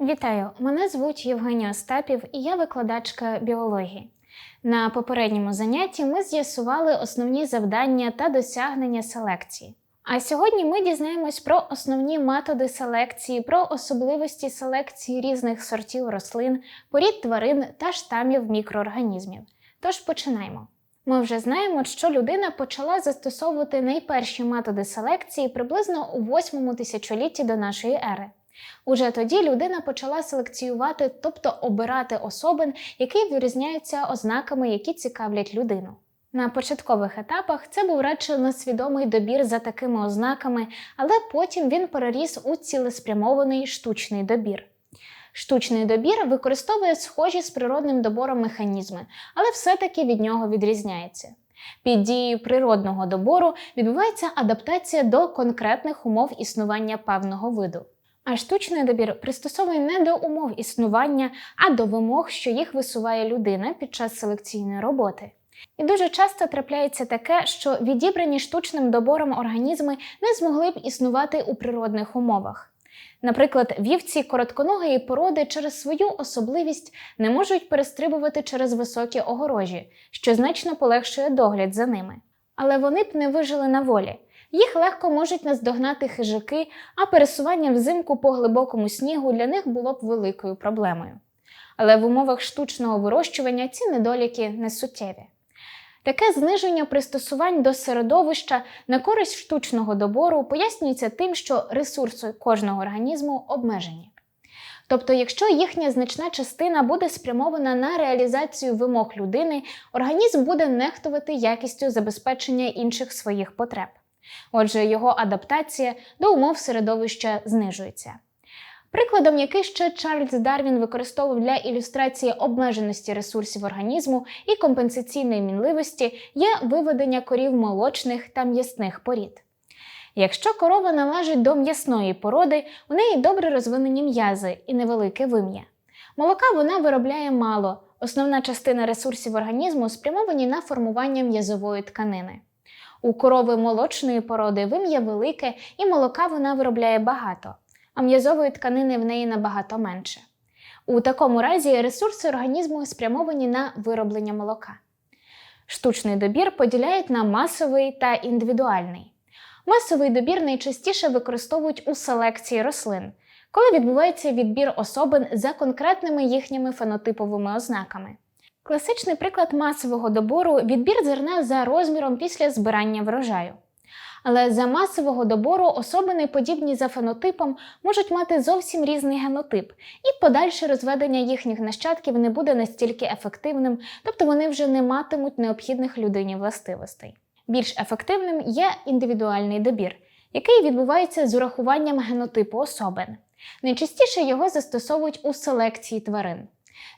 Вітаю! Мене звуть Євгенія Остапів і я викладачка біології. На попередньому занятті ми з'ясували основні завдання та досягнення селекції. А сьогодні ми дізнаємось про основні методи селекції, про особливості селекції різних сортів рослин, порід тварин та штамів мікроорганізмів. Тож починаємо. Ми вже знаємо, що людина почала застосовувати найперші методи селекції приблизно у 8 тисячолітті до нашої ери. Уже тоді людина почала селекціювати, тобто обирати особин, які вирізняються ознаками, які цікавлять людину. На початкових етапах це був радше несвідомий добір за такими ознаками, але потім він переріс у цілеспрямований штучний добір. Штучний добір використовує схожі з природним добором механізми, але все-таки від нього відрізняється. Під дією природного добору відбувається адаптація до конкретних умов існування певного виду. А штучний добір пристосований не до умов існування, а до вимог, що їх висуває людина під час селекційної роботи. І дуже часто трапляється таке, що відібрані штучним добором організми не змогли б існувати у природних умовах. Наприклад, вівці коротконогої породи через свою особливість не можуть перестрибувати через високі огорожі, що значно полегшує догляд за ними. Але вони б не вижили на волі. Їх легко можуть наздогнати хижаки, а пересування взимку по глибокому снігу для них було б великою проблемою. Але в умовах штучного вирощування ці недоліки не суттєві. Таке зниження пристосувань до середовища на користь штучного добору пояснюється тим, що ресурси кожного організму обмежені. Тобто, якщо їхня значна частина буде спрямована на реалізацію вимог людини, організм буде нехтувати якістю забезпечення інших своїх потреб. Отже, його адаптація до умов середовища знижується. Прикладом, який ще Чарльз Дарвін використовував для ілюстрації обмеженості ресурсів організму і компенсаційної мінливості, є виведення корів молочних та м'ясних порід. Якщо корова належить до м'ясної породи, у неї добре розвинені м'язи і невелике вим'я. Молока вона виробляє мало, основна частина ресурсів організму спрямовані на формування м'язової тканини. У корови молочної породи вим'я велике і молока вона виробляє багато а м'язової тканини в неї набагато менше. У такому разі ресурси організму спрямовані на вироблення молока. Штучний добір поділяють на масовий та індивідуальний. Масовий добір найчастіше використовують у селекції рослин, коли відбувається відбір особин за конкретними їхніми фенотиповими ознаками. Класичний приклад масового добору відбір зерна за розміром після збирання врожаю. Але за масового добору особини, подібні за фенотипом, можуть мати зовсім різний генотип, і подальше розведення їхніх нащадків не буде настільки ефективним, тобто вони вже не матимуть необхідних людині властивостей. Більш ефективним є індивідуальний добір, який відбувається з урахуванням генотипу особин. Найчастіше його застосовують у селекції тварин.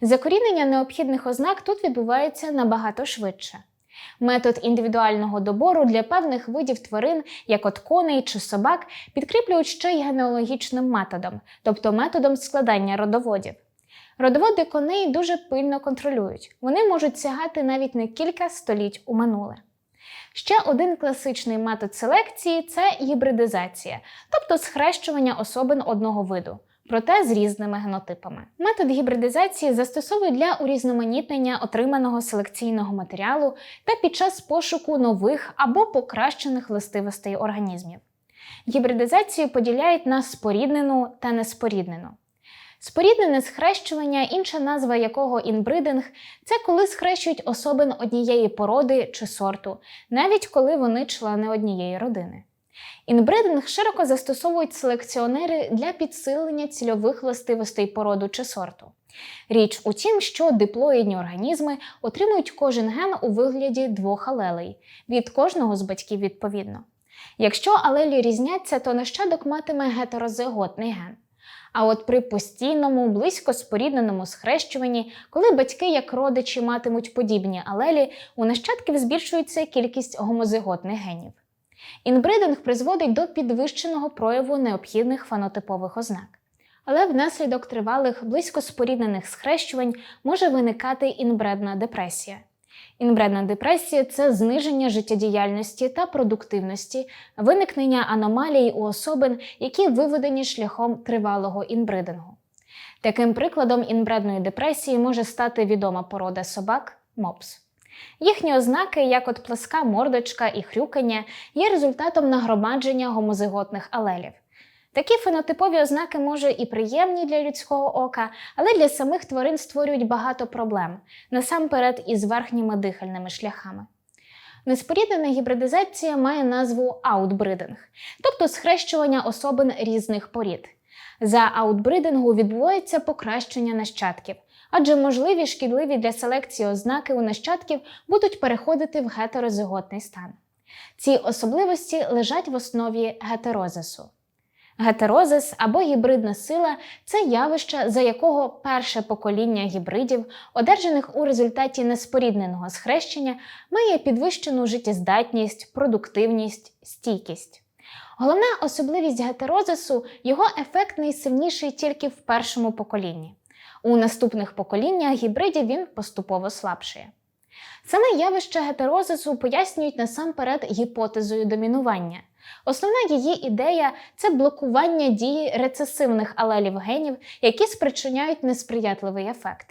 Закорінення необхідних ознак тут відбувається набагато швидше. Метод індивідуального добору для певних видів тварин, як от коней чи собак, підкріплюють ще й генеалогічним методом, тобто методом складання родоводів. Родоводи коней дуже пильно контролюють, вони можуть сягати навіть не кілька століть у минуле. Ще один класичний метод селекції це гібридизація, тобто схрещування особин одного виду проте з різними генотипами. Метод гібридизації застосовують для урізноманітнення отриманого селекційного матеріалу та під час пошуку нових або покращених властивостей організмів. Гібридизацію поділяють на споріднену та неспоріднену. Споріднене схрещування, інша назва якого інбридинг, це коли схрещують особин однієї породи чи сорту, навіть коли вони члени однієї родини. Інбридинг широко застосовують селекціонери для підсилення цільових властивостей породу чи сорту. Річ у тім, що диплоїдні організми отримують кожен ген у вигляді двох алелей від кожного з батьків відповідно. Якщо алелі різняться, то нащадок матиме гетерозиготний ген. А от при постійному, близько спорідненому схрещуванні, коли батьки як родичі матимуть подібні алелі, у нащадків збільшується кількість гомозиготних генів. Інбридинг призводить до підвищеного прояву необхідних фенотипових ознак. Але внаслідок тривалих близько споріднених схрещувань може виникати інбредна депресія. Інбредна депресія це зниження життєдіяльності та продуктивності, виникнення аномалій у особин, які виведені шляхом тривалого інбридингу. Таким прикладом інбредної депресії може стати відома порода собак мопс. Їхні ознаки, як от пласка мордочка і хрюкання, є результатом нагромадження гомозиготних алелів. Такі фенотипові ознаки може і приємні для людського ока, але для самих тварин створюють багато проблем, насамперед із верхніми дихальними шляхами. Неспоріднена гібридизація має назву аутбридинг, тобто схрещування особин різних порід. За аутбридингу відбувається покращення нащадків, адже можливі шкідливі для селекції ознаки у нащадків будуть переходити в гетерозиготний стан. Ці особливості лежать в основі гетерозису. Гетерозис або гібридна сила це явище, за якого перше покоління гібридів, одержаних у результаті неспорідненого схрещення, має підвищену життєздатність, продуктивність, стійкість. Головна особливість гетерозису його ефект найсильніший тільки в першому поколінні. У наступних поколіннях гібридів він поступово слабшає. Саме явище гетерозису пояснюють насамперед гіпотезою домінування. Основна її ідея це блокування дії рецесивних алелів генів, які спричиняють несприятливий ефект.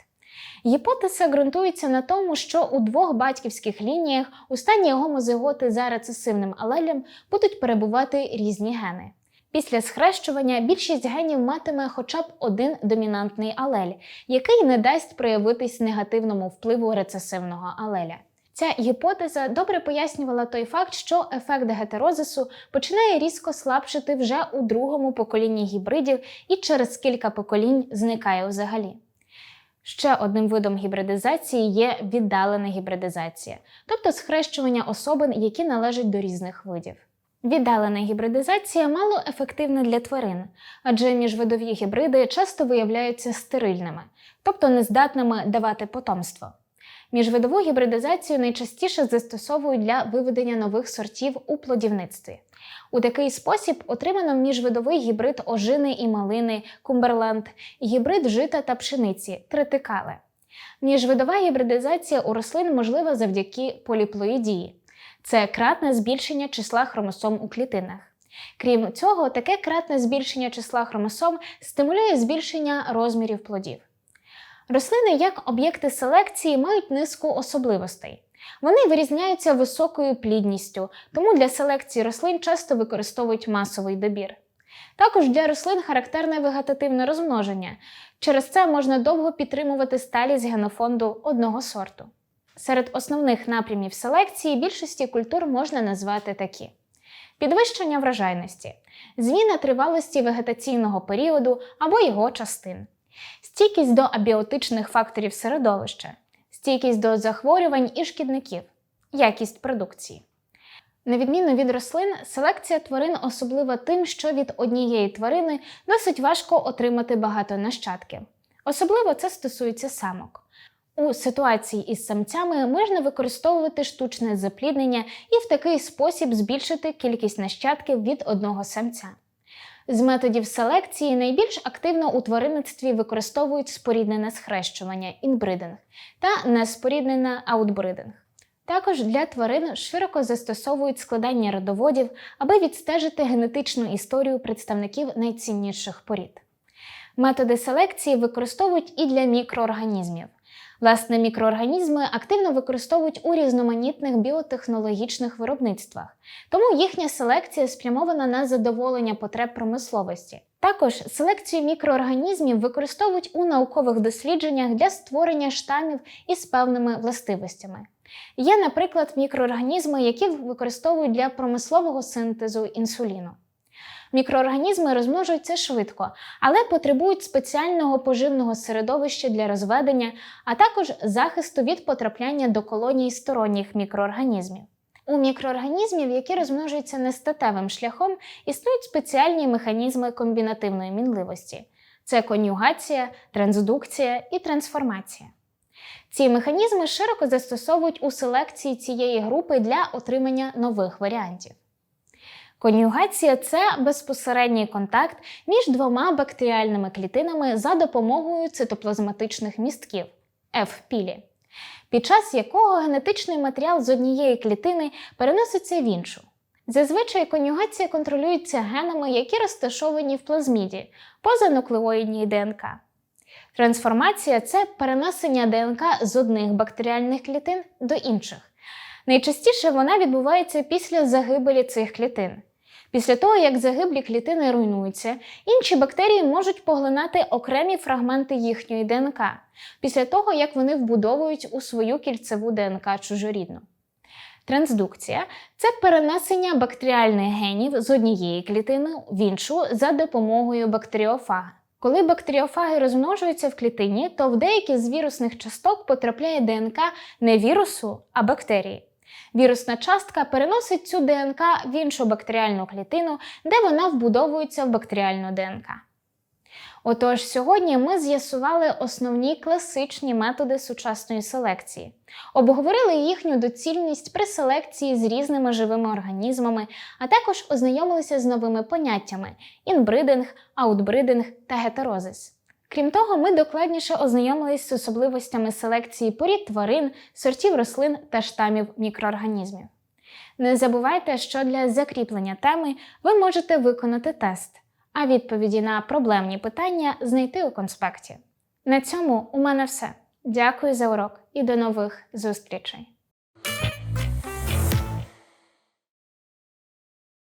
Гіпотеза ґрунтується на тому, що у двох батьківських лініях у стані гомозиготи за рецесивним алелем будуть перебувати різні гени. Після схрещування більшість генів матиме хоча б один домінантний алель, який не дасть проявитись негативному впливу рецесивного алеля. Ця гіпотеза добре пояснювала той факт, що ефект гетерозису починає різко слабшити вже у другому поколінні гібридів і через кілька поколінь зникає взагалі. Ще одним видом гібридизації є віддалена гібридизація, тобто схрещування особин, які належать до різних видів. Віддалена гібридизація мало ефективна для тварин, адже міжвидові гібриди часто виявляються стерильними, тобто нездатними давати потомство. Міжвидову гібридизацію найчастіше застосовують для виведення нових сортів у плодівництві. У такий спосіб отримано міжвидовий гібрид ожини і малини, кумберленд, і гібрид жита та пшениці тритикале. Міжвидова гібридизація у рослин можлива завдяки поліплоїдії. Це кратне збільшення числа хромосом у клітинах. Крім цього, таке кратне збільшення числа хромосом стимулює збільшення розмірів плодів. Рослини як об'єкти селекції мають низку особливостей. Вони вирізняються високою плідністю, тому для селекції рослин часто використовують масовий добір. Також для рослин характерне вегетативне розмноження. Через це можна довго підтримувати сталість генофонду одного сорту. Серед основних напрямів селекції більшості культур можна назвати такі: підвищення врожайності, зміна тривалості вегетаційного періоду або його частин, стійкість до абіотичних факторів середовища, стійкість до захворювань і шкідників, якість продукції. На відміну від рослин, селекція тварин особлива тим, що від однієї тварини досить важко отримати багато нащадків. Особливо це стосується самок. У ситуації із самцями можна використовувати штучне запліднення і в такий спосіб збільшити кількість нащадків від одного самця. З методів селекції найбільш активно у тваринництві використовують споріднене схрещування інбридинг та неспоріднене аутбридинг. Також для тварин широко застосовують складання родоводів, аби відстежити генетичну історію представників найцінніших порід. Методи селекції використовують і для мікроорганізмів. Власне, мікроорганізми активно використовують у різноманітних біотехнологічних виробництвах, тому їхня селекція спрямована на задоволення потреб промисловості. Також селекцію мікроорганізмів використовують у наукових дослідженнях для створення штамів із певними властивостями. Є, наприклад, мікроорганізми, які використовують для промислового синтезу інсуліну. Мікроорганізми розмножуються швидко, але потребують спеціального поживного середовища для розведення, а також захисту від потрапляння до колоній сторонніх мікроорганізмів. У мікроорганізмів, які розмножуються нестатевим шляхом, існують спеціальні механізми комбінативної мінливості: це конюгація, трансдукція і трансформація. Ці механізми широко застосовують у селекції цієї групи для отримання нових варіантів. Конюгація це безпосередній контакт між двома бактеріальними клітинами за допомогою цитоплазматичних містків F-пілі, під час якого генетичний матеріал з однієї клітини переноситься в іншу. Зазвичай конюгація контролюється генами, які розташовані в плазміді, поза нуклеоїдній ДНК. Трансформація це перенесення ДНК з одних бактеріальних клітин до інших. Найчастіше вона відбувається після загибелі цих клітин. Після того, як загиблі клітини руйнуються, інші бактерії можуть поглинати окремі фрагменти їхньої ДНК після того, як вони вбудовують у свою кільцеву ДНК чужорідну. Трансдукція це перенесення бактеріальних генів з однієї клітини в іншу за допомогою бактеріофага. Коли бактеріофаги розмножуються в клітині, то в деякі з вірусних часток потрапляє ДНК не вірусу, а бактерії. Вірусна частка переносить цю ДНК в іншу бактеріальну клітину, де вона вбудовується в бактеріальну ДНК. Отож, сьогодні ми з'ясували основні класичні методи сучасної селекції, обговорили їхню доцільність при селекції з різними живими організмами, а також ознайомилися з новими поняттями інбридинг, аутбридинг та гетерозис. Крім того, ми докладніше ознайомились з особливостями селекції порід тварин, сортів рослин та штамів мікроорганізмів. Не забувайте, що для закріплення теми ви можете виконати тест, а відповіді на проблемні питання знайти у конспекті. На цьому у мене все. Дякую за урок і до нових зустрічей!